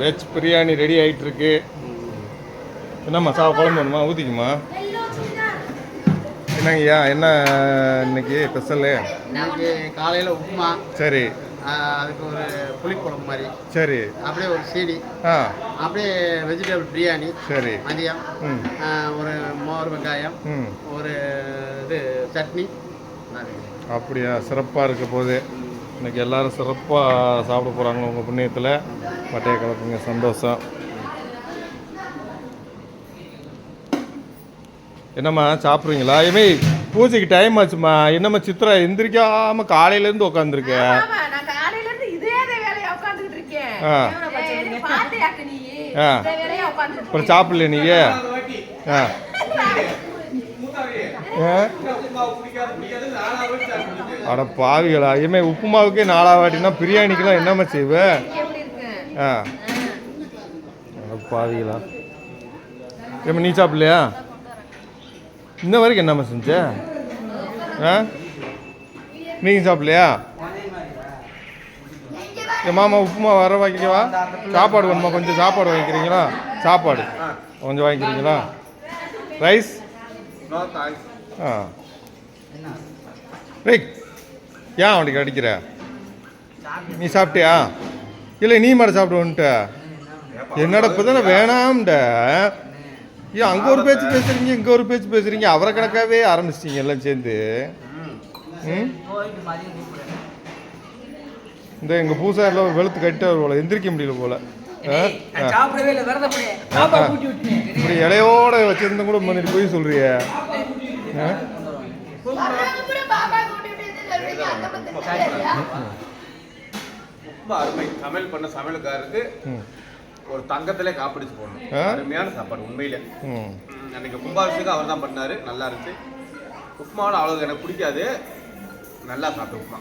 Veg biryani ready ஆயிட்டு இருக்கு என்னம்மா சா குழம்பு வேணுமா? ஊற்றிக்குமா என்னங்கய்யா என்ன இன்னைக்கு ஸ்பெஷலு இன்னைக்கு காலையில் உப்புமா சரி. அதுக்கு ஒரு புளிக்குழம்பு மாதிரி. சரி. அப்படியே ஒரு சீனி. ஆ. அப்படியே வெஜிடபிள் பிரியாணி சரி. மதியம். ஒரு மோர் வெங்காயம் ஒரு இது சட்னி. அப்படியா சிறப்பாக இருக்க போது இன்னைக்கு எல்லாரும் சிறப்பாக சாப்பிட போகிறாங்க உங்கள் புண்ணியத்தில்? பட்டைய கலப்புங்க சந்தோஷம் என்னம்மா சாப்பிட்றீங்களா ஏமே பூஜைக்கு டைம் ஆச்சுமா என்னம்மா சித்ரா எந்திரிக்காம காலையிலேருந்து உட்காந்துருக்க. ஆ. ஆ. அப்புறம். சாப்பிடல நீங்க ஆ? அட பாவிகளா இனிமே உப்புமாவுக்கே நாலாவாட்டினா பிரியாணிக்கெல்லாம் என்னம்மா செய்வ எப்படி இருக்கு? ஆ. பாவிகளா. ஏம்மா நீ சாப்பிடலையா? இந்த வரைக்கும் என்னம்மா செஞ்ச? ஆ? நீங்கள் சாப்பிடலையா? என் மாமா உப்புமா வர வாங்கிக்கவா? சாப்பாடு வேணுமா? கொஞ்சம் சாப்பாடு வாங்கிக்கிறீங்களா? சாப்பாடு. கொஞ்சம் வாங்கிக்கிறீங்களா? ரைஸ்? ஆ. ரைட் ஏன் அவனுக்கு அடிக்கிற? நீ சாப்பிட்டியா? இல்லை நீ மட்டும் சாப்பிடுவோன்ட்ட. என்னடா இப்போ தானே வேணாம்ட ஏன் அங்கே ஒரு பேச்சு பேசுறீங்க இங்கே ஒரு பேச்சு பேசுறீங்க. அவரை கணக்காவே ஆரம்பிச்சிட்டீங்க எல்லாம் சேர்ந்து. ம்? இந்த எங்கள் பூசாரில் வெளுத்து கட்டு போல எந்திரிக்க முடியல போல. இப்படி இலையோட வச்சிருந்த கூட பண்ணிட்டு போய் சொல்றிய. ஆ? ரொம்ப அருமை. சமையல் பண்ண சமையலுக்காருக்கு ஒரு தங்கத்திலே காப்பிடிச்சு போடணும்? அருமையான சாப்பாடு உண்மையில. அன்னைக்கு கும்பாபிஷேகம் அவர் தான் பண்ணாரு. நல்லா இருந்துச்சு. உப்புமாவோட அவ்வளோ எனக்கு பிடிக்காது. நல்லா சாப்பிட்டு உப்புமா.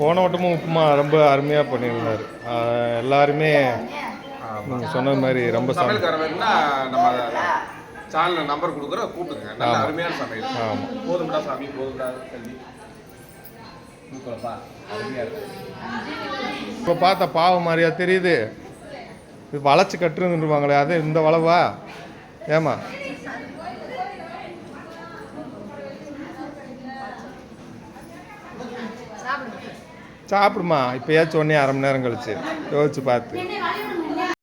போன வட்டமும் உப்புமா ரொம்ப அருமையாக பண்ணியிருந்தார். எல்லாருமே நீங்கள் சொன்ன மாதிரி ரொம்ப சமை சமையல்கார வேணும்னா நம்ம சேனல் நம்பர் கொடுக்குறோம் கூப்பிடுங்க நல்ல. அருமையான சமையல். ஆமாம் போதும்டா சாமி போதும்டா இருக்கு இப்போ பார்த்தா பாவம் மாதிரியா தெரியுது. இது வளைச்சு கட்டுருந்துருவாங்களே அது இந்த வளவா? ஏமா சாப்பிடுமா? இப்போயாச்சும் ஒன்றே அரை மணி நேரம் கழிச்சு. யோசிச்சு பார்த்து.